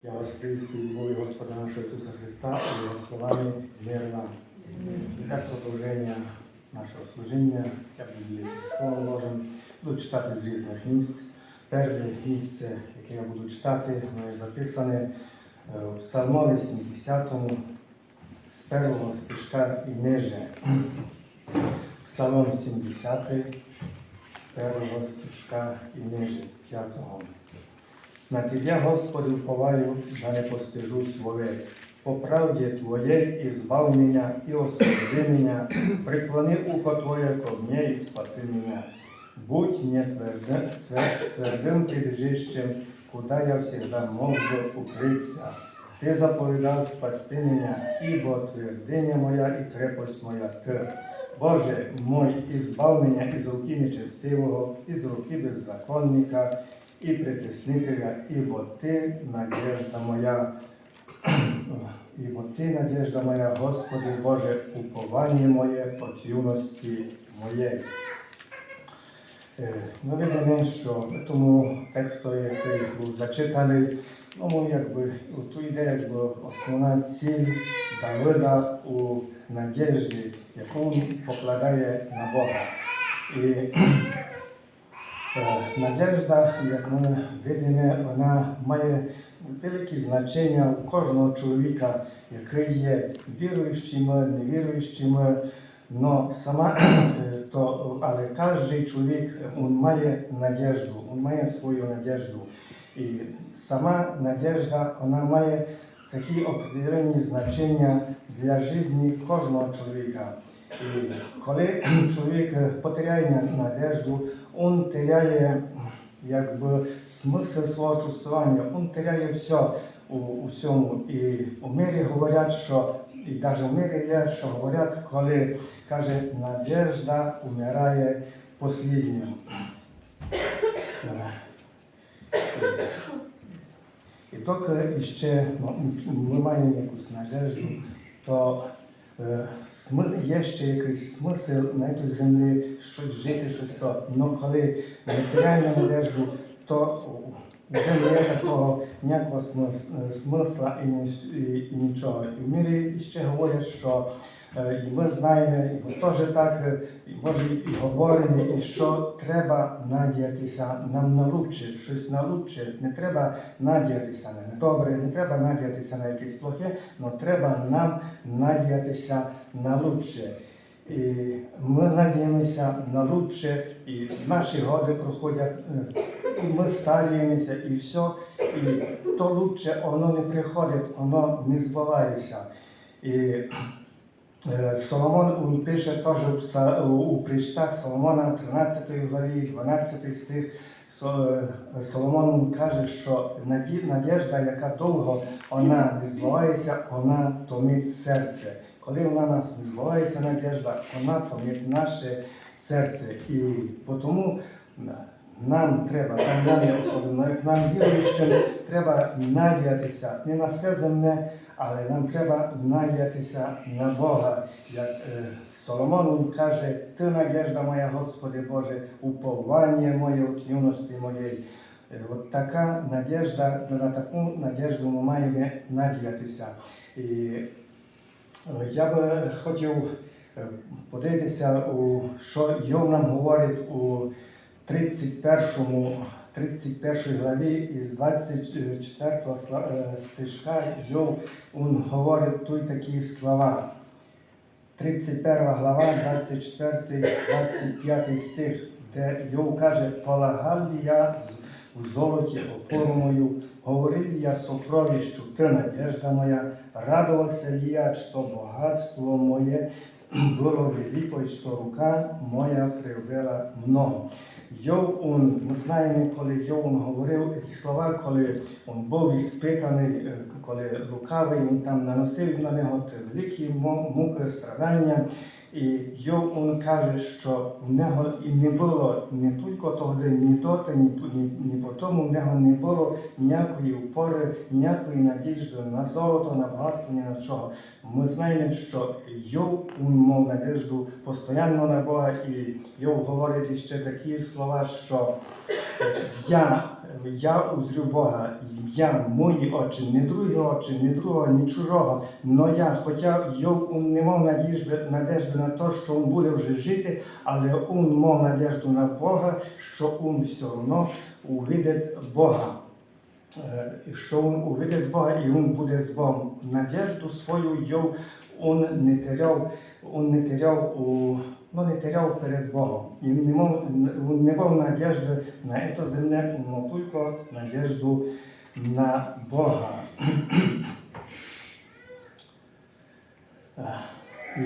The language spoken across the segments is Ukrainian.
Я вас приветствую, Бога Господа нашего Иисуса Христа, и его словами мир вам. І так продовження нашого служіння, я буду Словом Божим, буду читати з різних місць. Перше місце, яке я буду читати, воно записане е, в Псалмові 70 з першого стишка і ниже. Псалом 70 з першого стишка і ниже, п'ятого. На Тебе, Господи, уповаю, да не постижусь вовек. По правді Твоєй і мене, і освободи мене, преклони ухо Твоє ко мне і спаси мене. Будь не твердим, твердим прибіжищем, куда я всегда мог бы укрыться. Ти заповідав спасти мене, ібо твердиня моя і крепость моя Ти. Боже мой, і мене із руки нечестивого, із руки беззаконника, і притеснителя, ібо ти надежда моя, ібо ти надежда моя, Господи Боже, уповання моє от юності моєї. Е, Ми видимо, що тому тексту, який був зачитаний, ну, якби, тут йде якби, основна ціль Давида у надіжді, яку він покладає на Бога. І Надежда, як ми видимо, вона має велике значення у кожного чоловіка, який є віруючими, невіруючими. Но сама, е, то, але кожен чоловік він має надежду, він має свою надежду. І сама надежда, вона має такі определені значення для життя кожного чоловіка. І коли чоловік потеряє надежду, он теряє якби смисл свого чувствування, он теряє все у, у всьому. І у мирі говорять, що і навіть в мирі є, що говорять, коли каже, надежда умирає посліднім. І доки ще ми маємо якусь надежду, то є ще якийсь смисл на цій землі щось жити, щось то. Но коли ми одежду, то вже не є такого ніякого е, смисла і, ні- і, і нічого. І в мірі ще говорять, що е, і ми знаємо, ми теж так, е, може і говоримо, і що треба надіятися нам на лучше, щось на лучше. Не треба надіятися на недобре, не треба надіятися на якесь плохе, але треба нам надіятися на лучше. І ми надіємося на лучше, і наші годи проходять, е, і ми старіємося, і все. І то лучше воно не приходить, воно не збувається. І е, Соломон він пише теж у причтах Соломона 13 главі, 12 стих. Е, Соломон каже, що наді- надіжда, яка довго вона не збувається, вона томить серце. Коли вона нас не збувається надіжда, вона томить наше серце. І тому нам треба, там особливо, як нам віруючим, треба надіятися не на все земне, але нам треба надіятися на Бога. Як е, Соломон каже, ти надіжда моя, Господи Боже, уповання моє от юності моєї. Е, От така надіжда, на таку надіжду ми маємо надіятися. І е, я би хотів е, подивитися, що Йов нам говорить у 31, 31 главі із 24 е, стишка Йов він говорить тут такі слова. 31 глава, 24, 25 стих, де Йов каже, полагав ли я в золоті опору мою, говорив ли я сокровищ, що ти надежда моя, радувався ли я, що багатство моє було велико, і що рука моя привела много. Йов, он, ми знаємо, коли Йоун говорив ці слова, коли він був іспитаний, е, коли лукавий, він там наносив на нього великі муки, страдання. І Йов він каже, що в нього і не було не тільки того ні доти, ні, ні, ні по тому в нього не було ніякої опори, ніякої надіжди на золото, на багатство, ні на чого. Ми знаємо, що Йов мав надіжду постійно на Бога, і Йов говорить ще такі слова, що я я узрю Бога, я, мої очі, не другі очі, не другого, ні чужого, но я, хоча я не мав надіжди, надежди на те, що він буде вже жити, але він мав надежду на Бога, що він все одно увидить Бога. Е, що він увидить Бога і він буде з Богом. Надежду свою йов, він не теряв, він не теряв у ну, не теряв перед Богом. І не він не на эту землю, но тільки надежду на Бога. І,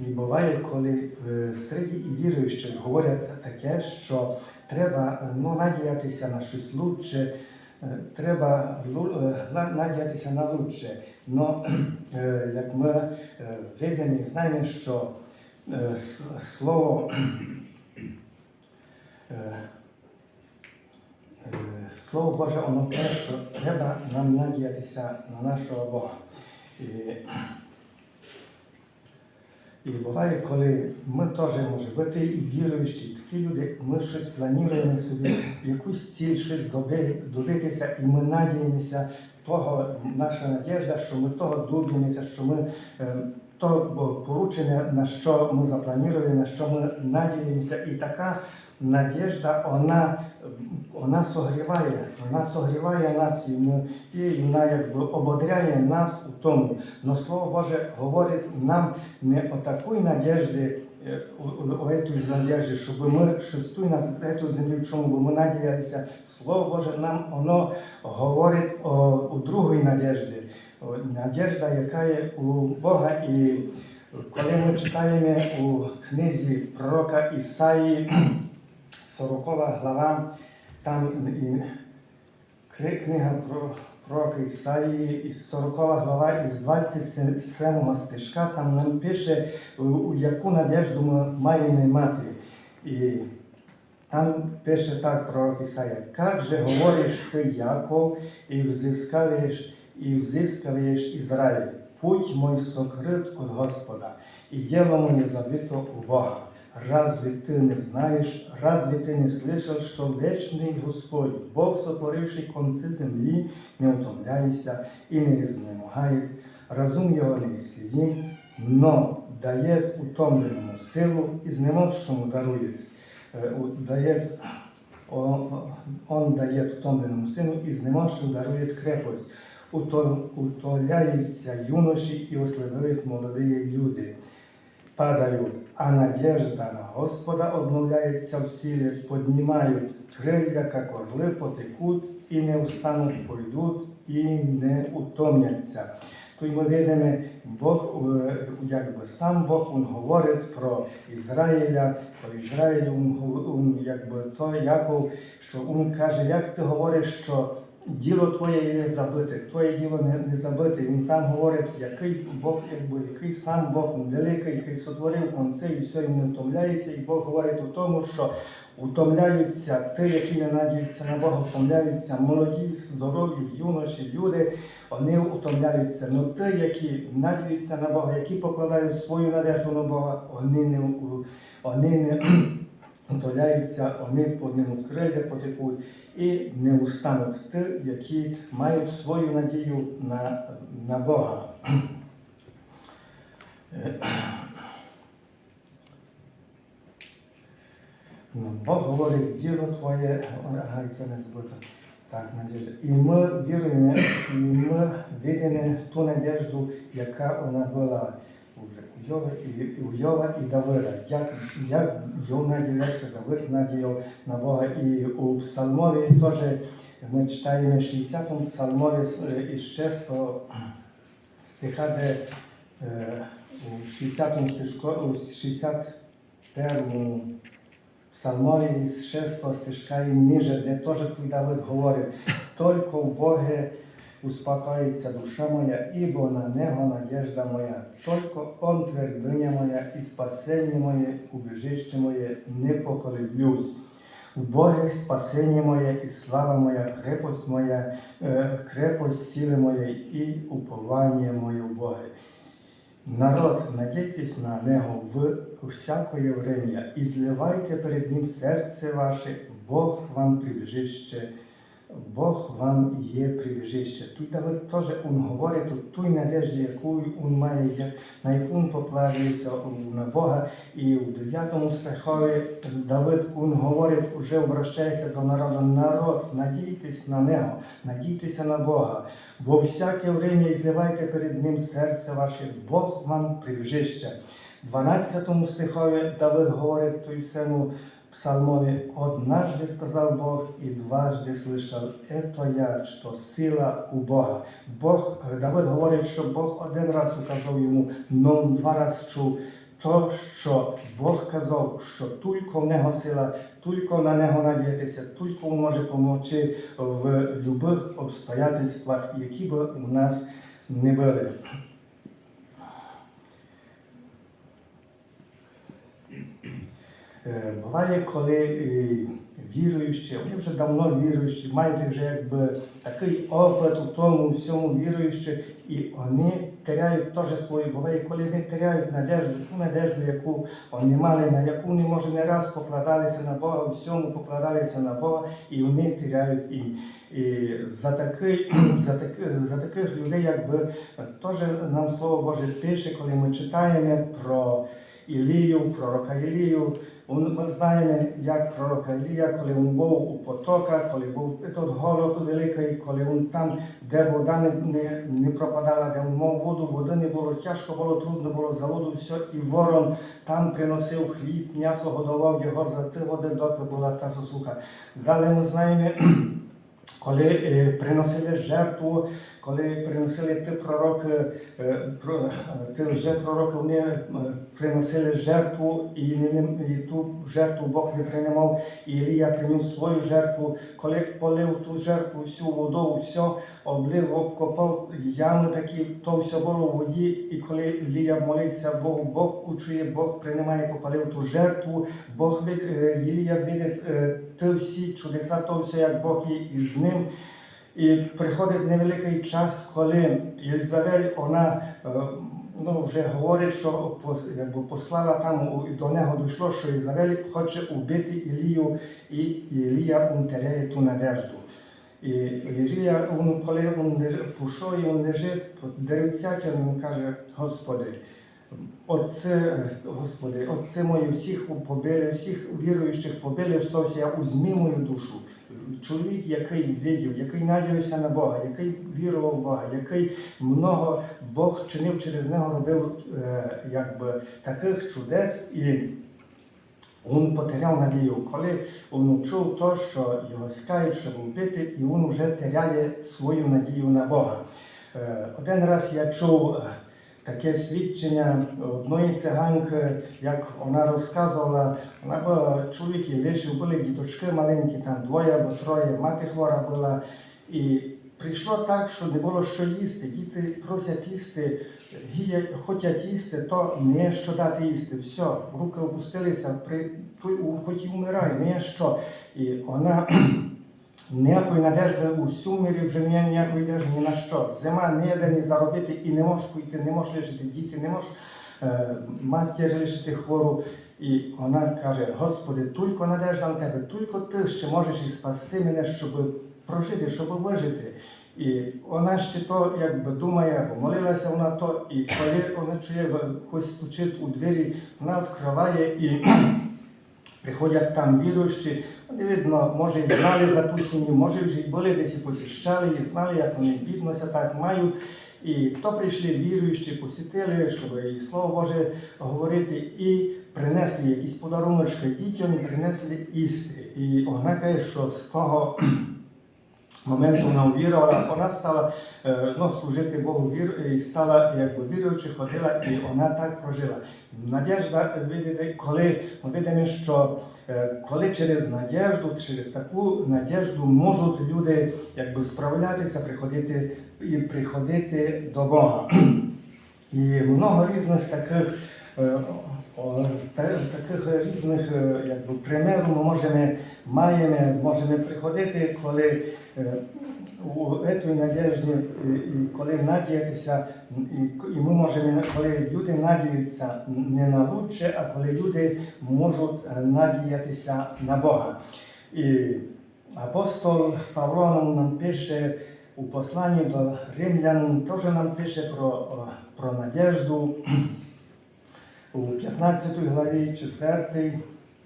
і буває, коли е, серед віруючих говорять таке, що треба ну, надіятися на щось лучше, е, треба е, на- надіятися на лучше. Но як ми е, віддані, знаємо, що е, слово е, е, Слово Боже, воно те, що треба нам надіятися на нашого Бога. І, і буває, коли ми теж може бути і віруючі, такі люди, ми щось плануємо собі, якусь ціль, щось добитися, і ми надіємося того, наша надіжда, що ми того доб'ємося, що ми е, то поручення, на що ми запланували, на що ми надіємося. І така надіжда, вона, вона согріває, вона согріває нас, і, вона якби ободряє нас у тому. Но Слово Боже говорить нам не о у, у, у этой надежді, щоб ми тут на цю землю, чому би ми надіялися. Слово Боже нам воно говорить о, у другій надіжді. О, Надіжда, яка є у Бога. І коли ми читаємо у книзі пророка Ісаї, 40 глава, там і книга про пророка Ісаї, із 40 глава, із 27 стишка, там нам пише, яку надежду ми маємо мати. І там пише так пророк Ісая, «Как же говориш ти, Яков, і взискаєш, і взискаєш Ізраїль? Путь мой сокрит от Господа, і діло моє забито у Бога. Разве ти не знаєш, разве ти не слышав, що вечний Господь, Бог, сотворивший конці землі, не утомляється і не знемагає, розум його не слідім, но дає утомленому силу і знемогшому дарує, е, дає Он дає утомленому сину і знемогшим дарує крепость. Уто- Утоляються юноші і ослабляють молоді люди. Падають, а надежда на Господа обновляється в силі, піднімають крилля, як орли, потекуть і не устануть, пойдуть і не утомляться. То й ми видимо, Бог, е, якби сам Бог він говорить про Ізраїля, про Ізраїль, він, якби то Яков, що він каже, як ти говориш, що діло твоє є забите, твоє діло не, не забите. Він там говорить, який Бог, якби який сам Бог великий, який сотворив конце і все і не втомляється. І Бог говорить у тому, що утомляються ті, які не надіються на Бога, утомляються молоді, здорові, юноші, люди, вони утомляються. Но ті, які надіються на Бога, які покладають свою надежду на Бога, вони не, вони не утоляються, вони поднимуть крилля, потекуть і не устануть ті, які мають свою надію на, на Бога. Ну, Бог говорить, діло твоє, ага, це не збито. Так, надіжда. І ми віруємо, і ми видимо ту надіжду, яка вона була Йова і, Давида. Як, як Йов надіявся, Давид надіяв на Бога. І у Псалмові теж ми читаємо 60-му псалмові із 6 стиха, де е, у 60-му стишку, у 61-му Псалмові з 6 стишка і ниже, де теж Давид говорить, «Только в Боге успокоїться душа моя, ібо на Него надежда моя. Только Он твердиня моя і спасення моє, убежище моє, не поколеблюсь. У Боге спасення моє і слава моя, крепость моя, е, крепость сили моєї і уповання моє в Боге. Народ, надійтесь на нього в всякое время, і зливайте перед Ним серце ваше, Бог вам прибіжище, Бог вам є прибіжище. Тут Давид теж він говорить тут ту надежду, яку він має, на яку він покладається на Бога. І в 9 стихові Давид він говорить, вже обращається до народу, народ, надійтесь на нього, надійтеся на Бога. Бо всяке время і зливайте перед Ним серце ваше, Бог вам прибіжище. В 12 стихові Давид говорить той самому псалмові, «Однажды сказав Бог і дважды слышав, это я, що сила у Бога. Бог, Давид говорить, що Бог один раз указав йому, но два раз чув. То, що Бог казав, що тільки в нього сила, тільки на нього надіятися, тільки він може допомогти в будь-яких обстоятельствах, які б у нас не були. Буває, коли е, віруючі, вони вже давно віруючі, мають вже якби такий опит у тому всьому віруючі, і вони теряють теж свою, буває, коли вони теряють надежду, ту надежду, яку вони мали, на яку вони, може, не раз покладалися на Бога, всьому покладалися на Бога, і вони теряють. І, і за, такий, за, таки- за таких людей, якби теж нам Слово Боже пише, коли ми читаємо про Ілію, пророка Ілію. Ми знаємо, як пророк Ілія, коли він був у потоках, коли був тут голод великий, коли він там, де вода не, не, не пропадала, де він мав воду, води не було, тяжко було, трудно було за воду, все, і ворон там приносив хліб, м'ясо годував його за ті води, доки була та засуха. Далі ми знаємо, коли е, приносили жертву, коли приносили ті пророки, е, е, ті лжепророки, вони е, приносили жертву, і, і ту жертву Бог не приймав, і Ілія приніс свою жертву, коли полив ту жертву, всю воду, все, облив, обкопав ями такі, то все було в воді, і коли Ілія молиться Богу, Бог учує, Бог приймає, попалив ту жертву, Бог Ілія видить ті всі чудеса, то все, як Бог є із ним. І приходить невеликий час, коли Єлизавель, вона е, ну, вже говорить, що якби послала там до нього дійшло, що Єлизавель хоче убити Ілію, і Ілія він теряє ту надежду. І Ілія, коли він пішов і він лежить під деревцятям, він каже, Господи, Отце, Господи, Отце мої, всіх побили, всіх віруючих побили, все, я узмі мою душу. Чоловік, який видів, який надіявся на Бога, який вірував в Бога, який много Бог чинив через нього, робив е, якби, таких чудес, і він потеряв надію. Коли він чув то, що його скають, щоб вбити, і він вже теряє свою надію на Бога. Е, Один раз я чув таке свідчення одної циганки, як вона розказувала, вона була чоловік і лишив, були діточки маленькі, там двоє або троє, мати хвора була. І прийшло так, що не було що їсти. Діти просять їсти, хочуть їсти, то не що дати їсти. Все, руки опустилися, при, хоч і вмирає, не що. І вона ніякої надежди у сумірі вже немає ніякої надежди ні на що. Зима не є де заробити і не можеш піти, не можеш лишити діти, не можеш е, матір лишити хвору. І вона каже, Господи, тільки надежда на тебе, тільки ти ще можеш і спасти мене, щоб прожити, щоб вижити. І вона ще то якби думає, бо молилася вона то, і коли вона чує, хтось стучить у двері, вона відкриває і приходять там віруючі, вони видно, може і знали за ту сім'ю, може вже й були десь і посіщали, і знали, як вони біднося так мають. І хто прийшли віруючі, посітили, щоб і Слово Боже говорити, і принесли якісь подарунки дітям, принесли істи. І вона що з того моменту вона увірувала, вона стала е, ну, служити Богу вір, і стала якби віруючи, ходила, і вона так прожила. Видите, коли ми видимо, що е, коли через надежду, через таку надежду можуть люди якби справлятися, приходити і приходити до Бога. І много різних таких, е, таких різних якби, примерів ми можемо, маємо, можемо приходити, коли у цій надіжді, і, і коли надіятися, і, ми можемо, коли люди надіються не на лучше, а коли люди можуть е, надіятися на Бога. І апостол Павло нам, пише у посланні до римлян, теж нам пише про, про надіжду у 15 главі 4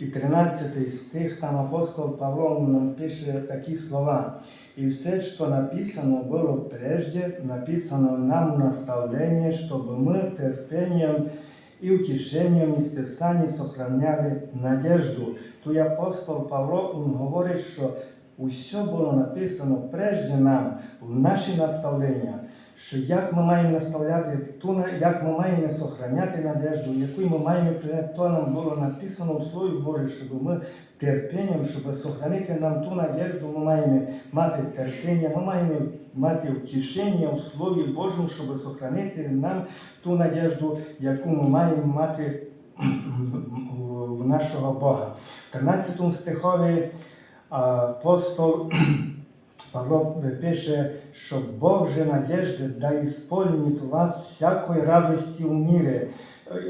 і 13 стих, там апостол Павло нам пише такі слова. И все, что написано было прежде, написано нам наставление, чтобы мы терпением и утешением из Писаний сохраняли надежду. Тут апостол Павло він говорить, що усе було написано прежде нам, в наші наставлення, що як ми маємо наставляти ту, як ми маємо сохраняти надежду, яку ми маємо прийняти, то нам було написано у Слові Божому, щоб ми терпінням, щоб сохранити нам ту надежду, ми маємо мати терпіння, ми маємо мати втішення у Слові Божому, щоб сохранити нам ту надежду, яку ми маємо мати у нашого Бога. В 13 стихові апостол Павло пише, що Бог же надежди да исполнит вас всякої радості в мірі,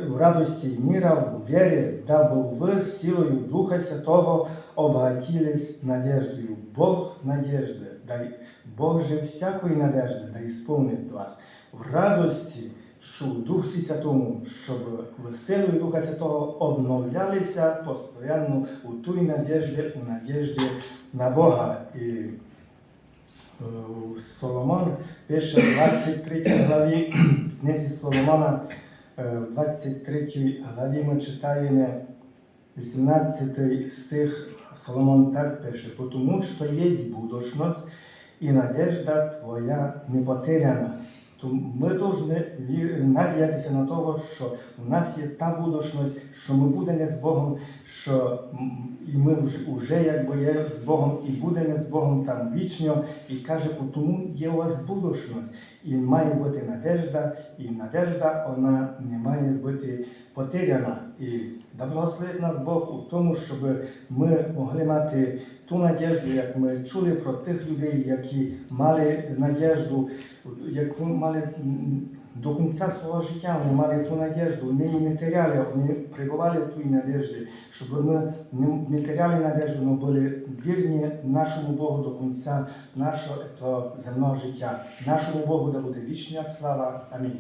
в радості міра, в вірі, дабы ви силою Духа Святого обогатились надеждою. Бог надежди, дай Бог же всякої надежди да исполнит вас в радості, що в Дусі Святому, щоб ви силою Духа Святого обновлялися постійно у той надежді, у надежді на Бога. І Соломон пише в 23 главі книзі Соломона, е, в 23 главі ми читаємо 18 стих Соломон так пише, тому що є будучність і надежда твоя не потеряна. То ми повинні надіятися на того, що у нас є та будучність, що ми будемо з Богом, що і ми вже якби є з Богом, і будемо з Богом там вічно. І каже, тому є у вас будучність. І має бути надежда, і надежда вона не має бути потеряна. І да благословить нас Бог у тому, щоб ми могли мати ту надежду, як ми чули про тих людей, які мали надежду, яку мали до конца свого життя, вони мали ту надежду, вони її не теряли, вони прибували в тій надежді, щоб ми не, теряли надежду, але були вірні нашому Богу до кінця нашого земного життя. Нашому Богу да буде вічна слава. Амінь.